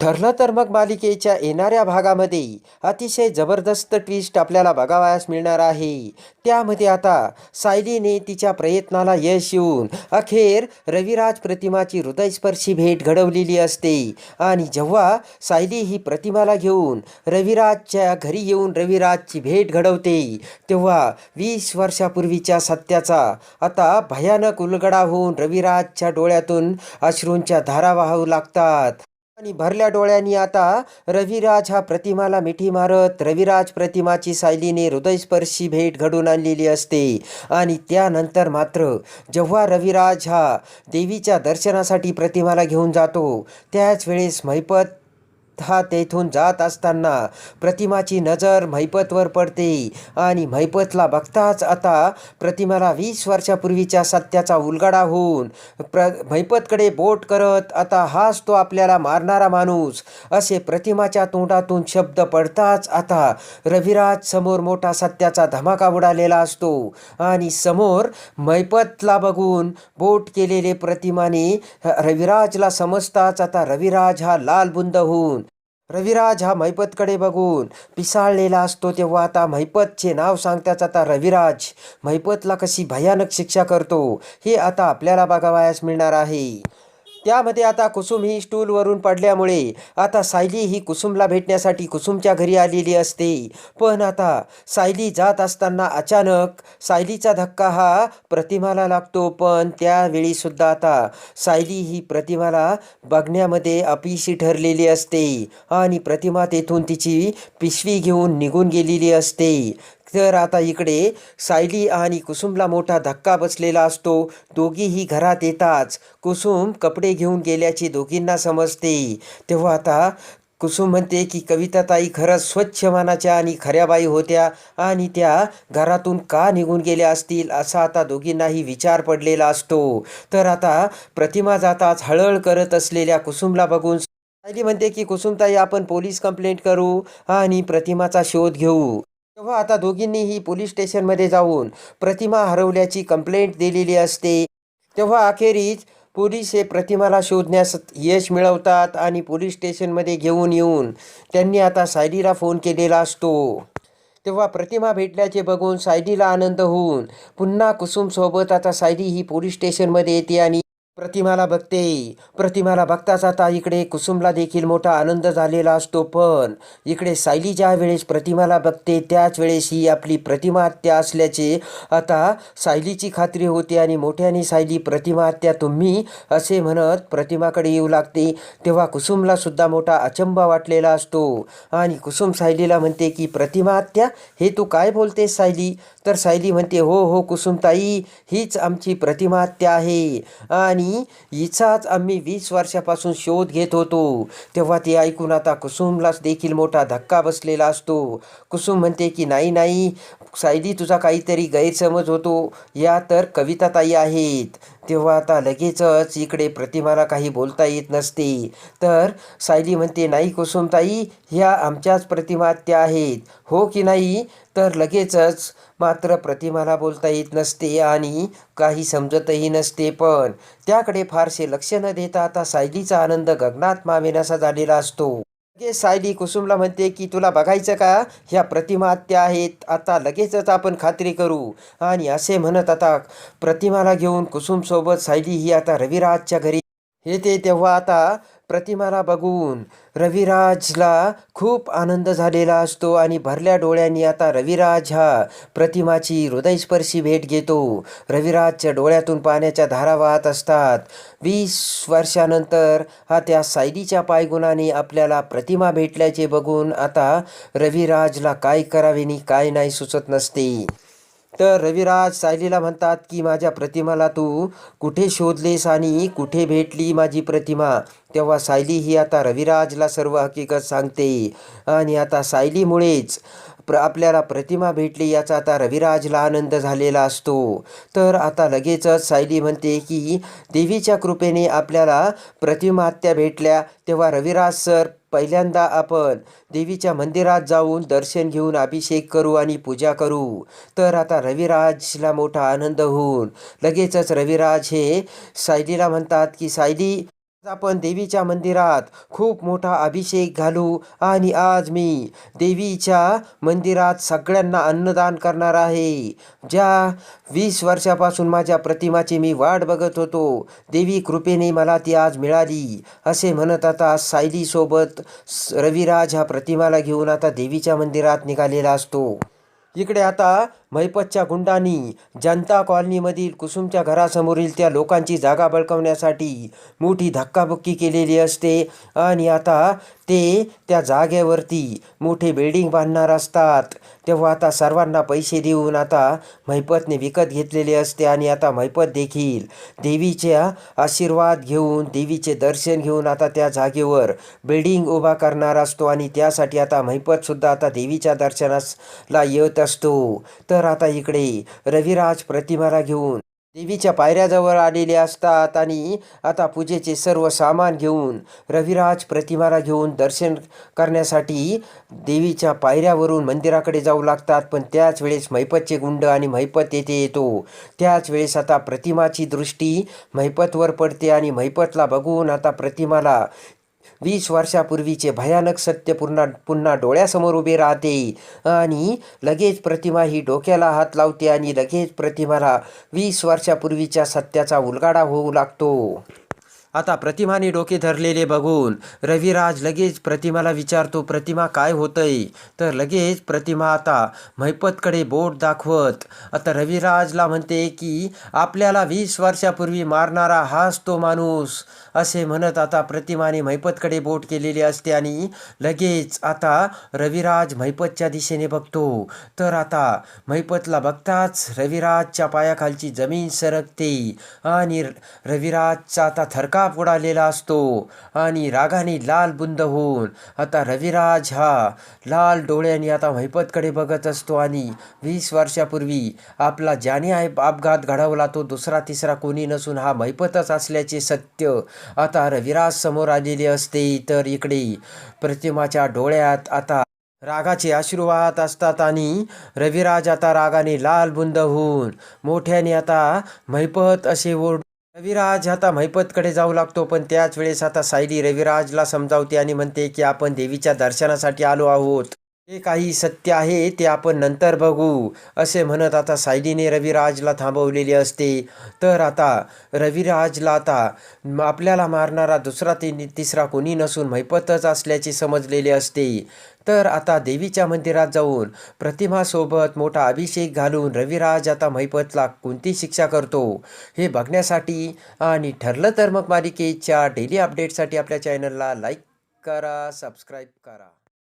ठरलं तर मग मालिकेच्या येणाऱ्या भागामध्ये अतिशय जबरदस्त ट्विस्ट आपल्याला बघावयास मिळणार आहे. त्यामध्ये आता सायलीने तिच्या प्रयत्नाला यश येऊन अखेर रविराज प्रतिमाची हृदयस्पर्शी भेट घडवलेली असते. आणि जेव्हा सायली ही प्रतिमाला घेऊन रविराजच्या घरी येऊन रविराजची भेट घडवते तेव्हा वीस वर्षापूर्वीच्या सत्याचा आता भयानक उलगडा होऊन रविराजच्या डोळ्यातून अश्रूंच्या धारा वाहू लागतात. आणि भरल्या डोळ्यांनी आता रविराज हा प्रतिमाला मिठी मारत रविराज प्रतिमाची सायलीने हृदयस्पर्शी भेट घडून आणलेली असते. आणि त्यानंतर मात्र जेव्हा रविराज हा देवीच्या दर्शनासाठी प्रतिमाला घेऊन जातो त्याच वेळेस महिपत हा तेथून जात असताना प्रतिमाची नजर महिपतवर पडते आणि महिपतला बघताच आता प्रतिमाला वीस वर्षापूर्वीच्या सत्याचा उलगडा होऊन प्र महिपतकडे बोट करत आता हाच तो आपल्याला मारणारा माणूस असे प्रतिमाच्या तोंडातून शब्द पडताच आता रविराज समोर मोठा सत्याचा धमाका उडालेला असतो आणि समोर मैपतला बघून बोट केलेले प्रतिमाने रविराजला समजताच आता रविराज हा लाल बुंद होऊन रविराज हा मैपतकडे बघून पिसाळलेला असतो तेव्हा आता मैपतचे नाव सांगताच आता रविराज. मैपतला कशी भयानक शिक्षा करतो हे आता आपल्याला बघावयास मिळणार आहे. त्यामध्ये आता कुसुम ही स्टूलवरून पडल्यामुळे आता सायली ही कुसुमला भेटण्यासाठी कुसुमच्या घरी आलेली असते. पण आता सायली जात असताना अचानक सायलीचा धक्का हा प्रतिमाला लागतो. पण त्यावेळीसुद्धा आता सायली ही प्रतिमाला बघण्यामध्ये अपयशी ठरलेली असते आणि प्रतिमा तेथून तिची पिशवी घेऊन निघून गेलेली असते. तर आता इकडे सायली आणि कुसुमला मोठा धक्का बसलेला असतो. दोघीही घरात येताच कुसुम कपडे घेऊन गेल्याची दोघींना समजते. तेव्हा आता कुसुम म्हणते की कविताताई खरंच स्वच्छ मानाच्या आणि खऱ्या बाई होत्या आणि त्या घरातून का निघून गेल्या असतील? असा आता दोघींनाही विचार पडलेला असतो. तर आता प्रतिमा जाताच हळहळ करत असलेल्या कुसुमला बघून सायली म्हणते की कुसुमताई आपण पोलीस कंप्लेंट करू आणि प्रतिमाचा शोध घेऊ. तेव्हा आता दोघींनीही पोलीस स्टेशनमध्ये जाऊन प्रतिमा हरवल्याची कंप्लेंट दिलेली असते. तेव्हा अखेरीस पोलीस हे प्रतिमाला शोधण्यास यश मिळवतात आणि पोलीस स्टेशनमध्ये घेऊन येऊन त्यांनी आता सायलीला फोन केलेला असतो. तेव्हा प्रतिमा भेटल्याचे बघून सायलीला आनंद होऊन पुन्हा कुसुमसोबत आता सायली ही पोलीस स्टेशनमध्ये येते आणि प्रतिमाला बघते. प्रतिमाला बघताच आता इकडे कुसुमला देखील मोठा आनंद झालेला असतो पण इकडे सायली ज्या वेळेस प्रतिमाला बघते त्याच वेळेस ही आपली प्रतिमा हत्या असल्याचे आता सायलीची खात्री होते आणि मोठ्याने सायली प्रतिमा हत्या तुम्ही असे म्हणत प्रतिमाकडे येऊ लागते. तेव्हा कुसुमला सुद्धा मोठा अचंबा वाटलेला असतो. आणि कुसुम सायलीला म्हणते की प्रतिमा हत्या हे तू काय बोलतेस सायली? तर सायली म्हणते हो हो कुसुमताई हीच आमची प्रतिमा हत्या आहे. आणि हिचाच आम्ही वीस वर्षापासून शोध घेत होतो. तेव्हा ते ऐकून आता कुसुमलाच देखील मोठा धक्का बसलेला असतो. कुसुम म्हणते की नाही नाही सायली तुझा काहीतरी गैरसमज होतो या तर कविताताई आहेत. तेव्हा आता लगेचच इकडे प्रतिमाला काही बोलता येत नसते. तर सायली म्हणते नाही कुसुमताई ह्या आमच्याच प्रतिमा त्या आहेत. हो की नाही? तर लगेचच मात्र प्रतिमाला बोलता येत नसते आणि काही समजतही नसते पण त्याकडे फारसे लक्ष न देता आता सायलीचा आनंद गगनात मावेनासा झालेला असतो. लगेच सायली कुसुमला म्हणते की तुला बघायचं का? ह्या प्रतिमा आत्या आहेत. आता लगेचच आपण खात्री करू. आणि असे म्हणत आता प्रतिमाला घेऊन कुसुमसोबत सायली ही आता रविराजच्या घरी येते. तेव्हा आता प्रतिमाला बघून रविराजला खूप आनंद झालेला असतो आणि भरल्या डोळ्यांनी आता रविराज हा प्रतिमाची हृदयस्पर्शी भेट घेतो. रविराजच्या डोळ्यातून पाण्याच्या धारा वाहत असतात. वीस वर्षानंतर हा त्या सायलीच्या पायगुणाने आपल्याला प्रतिमा भेटल्याचे बघून आता रविराजला काय करावे आणि काय नाही सुचत नसते. तर रविराज सायलीला म्हणतात की माझ्या प्रतिमाला तू कुठे शोधलेस आणि कुठे भेटली माझी प्रतिमा? तेव्हा सायली ही आता रविराजला सर्व हकीकत सांगते. आणि आता सायलीमुळेच प्र आपल्याला प्रतिमा भेटली याचा आता रविराजला आनंद झालेला असतो. तर आता लगेचच सायली म्हणते की देवीच्या कृपेने आपल्याला प्रतिमा हत्या भेटल्या. तेव्हा रविराज सर पहिल्यांदा आपण देवीच्या मंदिरात जाऊन दर्शन घेऊन अभिषेक करू आणि पूजा करू. तर आता रविराजला मोठा आनंद होऊन लगेचच रविराज हे सायलीला म्हणतात की सायली आपण देवीच्या मंदिरात खूप मोठा अभिषेक घालू. आणि आज मी देवीच्या मंदिरात सगळ्यांना अन्नदान करणार आहे. ज्या वीस वर्षापासून माझ्या प्रतिमाची मी वाट बघत होतो देवी कृपेने मला ती आज मिळाली. असे म्हणत आता सायलीसोबत स- रविराज ह्या प्रतिमाला घेऊन आता देवीच्या मंदिरात निघालेला असतो. इकडे आता महिपतच्या गुंडांनी जनता कॉलनीमधील कुसुमच्या घरासमोरील त्या लोकांची जागा बळकवण्यासाठी मोठी धक्काबुक्की केलेली असते. आणि आता ते त्या जागेवरती मोठे बिल्डिंग बांधणार असतात. तेव्हा आता सर्वांना पैसे देऊन आता महिपतने विकत घेतलेले असते आणि आता महिपत देखील देवीच्या आशीर्वाद घेऊन देवीचे दर्शन घेऊन आता त्या जागेवर बिल्डिंग उभा करणार असतो आणि त्यासाठी आता महिपतसुद्धा आता देवीच्या दर्शनाला येत असतो. तर आता इकडे रविराज प्रतिमाला घेऊन देवीच्या पायऱ्याजवळ आलेले असतात आणि आता पूजेचे सर्व सामान घेऊन रविराज प्रतिमाला घेऊन दर्शन करण्यासाठी देवीच्या पायऱ्यावरून मंदिराकडे जाऊ लागतात. पण त्याच वेळेस महिपतचे गुंड आणि महिपत येथे येतो. त्याच वेळेस आता प्रतिमाची दृष्टी महिपतवर पडते आणि महिपतला बघून आता प्रतिमाला वीस वर्षापूर्वीचे भयानक सत्य पुन्हा पुन्हा डोळ्यासमोर उभे राहते. आणि लगेच प्रतिमा ही डोक्याला हात लावते आणि लगेच प्रतिमाला वीस वर्षापूर्वीच्या सत्याचा उलगाडा होऊ लागतो. आता प्रतिमाने डोके धरलेले बघून रविराज लगेच प्रतिमाला विचारतो प्रतिमा काय होतंय? तर लगेच प्रतिमा आता महिपतकडे बोट दाखवत आता रविराजला म्हणते की आपल्याला वीस वर्षापूर्वी मारणारा हाच तो माणूस. असे म्हणत आता प्रतिमाने महिपतकडे बोट केलेली असते आणि लगेच आता रविराज महिपतच्या दिशेने बघतो. तर आता महिपतला बघताच रविराजच्या पायाखालची जमीन सरकते आणि रविराजचा आता थरकाप उडालेला असतो आणि रागाने लाल बुंद होऊन आता रविराज हा लाल डोळ्यांनी आता महिपतकडे बघत असतो आणि वीस वर्षापूर्वी आपला ज्याने अपघात घडवला तो दुसरा तिसरा कोणी नसून हा महिपतच असल्याचे सत्य आता रविराज समोर आलेले असते तर इकडे प्रतिमाच्या डोळ्यात आता रागाचे अश्रू वाहत असतात आणि रविराज आता रागाने लाल बुंद होऊन मोठ्याने आता मैपत असे ओढ रविराज आता मैपतकडे जाऊ लागतो पण त्याच वेळेस आता सायली रविराजला समजावते आणि म्हणते की आपण देवीच्या दर्शनासाठी आलो आहोत. हे काही सत्य आहे ते आपण नंतर बघू असे म्हणत आता सायलीने रविराजला थांबवलेले असते. तर आता रविराजला आता आपल्याला मारणारा दुसरा ती तिसरा कोणी नसून मैपतच असल्याचे समजलेले असते. तर आता देवीच्या मंदिरात जाऊन प्रतिमासोबत मोठा अभिषेक घालून रविराज आता महिपतला कोणती शिक्षा करतो हे बघण्यासाठी आणि ठरलं तर मग मालिकेच्या डेली अपडेटसाठी आपल्या चॅनलला लाईक करा सबस्क्राईब करा.